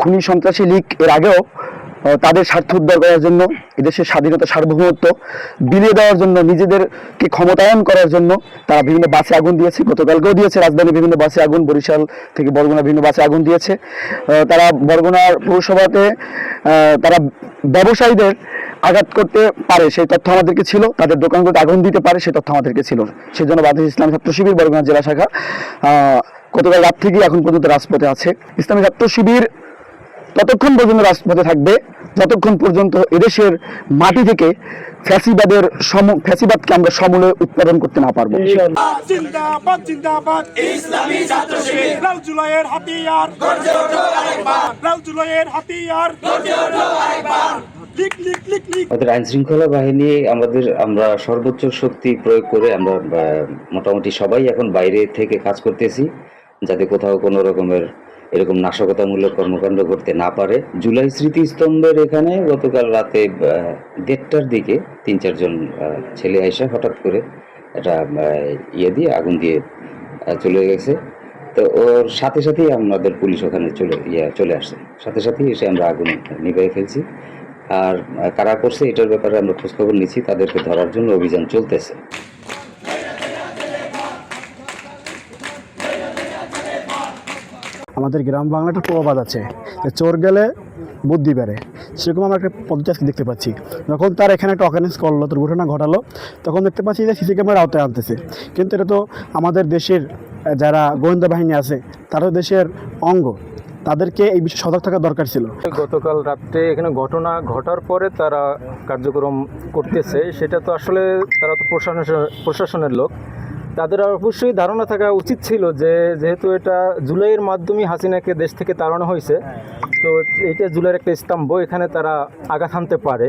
খুনি সন্ত্রাসী লীগ এর আগেও তাদের স্বার্থ উদ্ধার করার জন্য, এদেশের স্বাধীনতা সার্বভৌমত্ব বিলিয়ে দেওয়ার জন্য, নিজেদেরকে ক্ষমতায়ন করার জন্য, তারা বিভিন্ন বাসে আগুন দিয়েছে, গতকালকেও দিয়েছে, রাজধানীর বিভিন্ন বাসে আগুন, বরিশাল থেকে বরগুনা বিভিন্ন বাসে আগুন দিয়েছে। তারা বরগুনার পৌরসভাতে তারা ব্যবসায়ীদের আঘাত করতে পারে সেই তথ্য আমাদেরকে ছিল। তাদের দোকানগুলোতে আগুন দিতে পারে সেই তথ্য আমাদেরকে ছিল। সেজন্য বাংলাদেশ ইসলামী ছাত্র শিবির বরগুনা জেলা শাখা গতকাল রাত থেকে এখন পর্যন্ত রাজপথে আছে। ইসলামী ছাত্র শিবির ততক্ষণ পর্যন্ত রাজপথে থাকবে। যতক্ষণ পর্যন্ত এদেশের মাটি থেকে ফ্যাসিবাদের সম ফ্যাসিবাদকে আমরা সমূলে উৎপাদন করতে না পারব। জিন্দাবাদ জিন্দাবাদ। ইসলামী ছাত্র শিবির। লাল জুলাইয়ের হাতিয়ার। গর্জে ওঠো আরেকবার। লাল জুলাইয়ের হাতিয়ার। গর্জে ওঠো আরেকবার। লিক লিক লিক লিক আমাদের আইন শৃঙ্খলা বাহিনী, আমাদের, আমরা সর্বোচ্চ শক্তি প্রয়োগ করে আমরা মোটামুটি সবাই এখন বাইরে থেকে কাজ করতেছি, যাতে কোথাও কোনো রকমের এরকম নাশকতামূলক কর্মকাণ্ড করতে না পারে। জুলাই স্মৃতিস্তম্ভের এখানে গতকাল রাতে দেড়টার দিকে তিন, চারজন ছেলে আইসা হঠাৎ করে একটা ইয়ে দিয়ে আগুন দিয়ে চলে গেছে। তো ওর সাথে সাথেই আমাদের পুলিশ ওখানে চলে ইয়ে চলে আসছে সাথে সাথেই এসে আমরা আগুন নিভিয়ে ফেলছি। আর কারা করছে এটার ব্যাপারে আমরা খোঁজখবর নিচ্ছি, তাদেরকে ধরার জন্য অভিযান চলতেছে। আমাদের গ্রাম বাংলাটা প্রবাদ আছে চোর গেলে বুদ্ধি বেড়ে। সেরকম আমরা একটা পদ্ধতি আজকে দেখতে পাচ্ছি। যখন তার এখানে একটা অকারেন্স করল দুর্ঘটনা ঘটালো, তখন দেখতে পাচ্ছি যে সিসি ক্যামেরা আওতায় আনতেছে। কিন্তু এটা তো আমাদের দেশের যারা গোয়েন্দা বাহিনী আছে, তারা দেশের অঙ্গ। তাদেরকে এই বিষয়ে সজাগ থাকা দরকার ছিল। গতকাল রাত্রে এখানে ঘটনা ঘটার পরে তারা কার্যক্রম করতেছে। সেটা তো আসলে তারা তো প্রশাসনের প্রশাসনের লোক। তাদের অবশ্যই ধারণা থাকা উচিত ছিল যে, যেহেতু এটা জুলাইয়ের মাধ্যমে হাসিনাকে দেশ থেকে তাড়ানো হয়েছে, তো এইটা জুলাইয়ের একটা স্তম্ভ, এখানে তারা আঘাত হানতে পারে।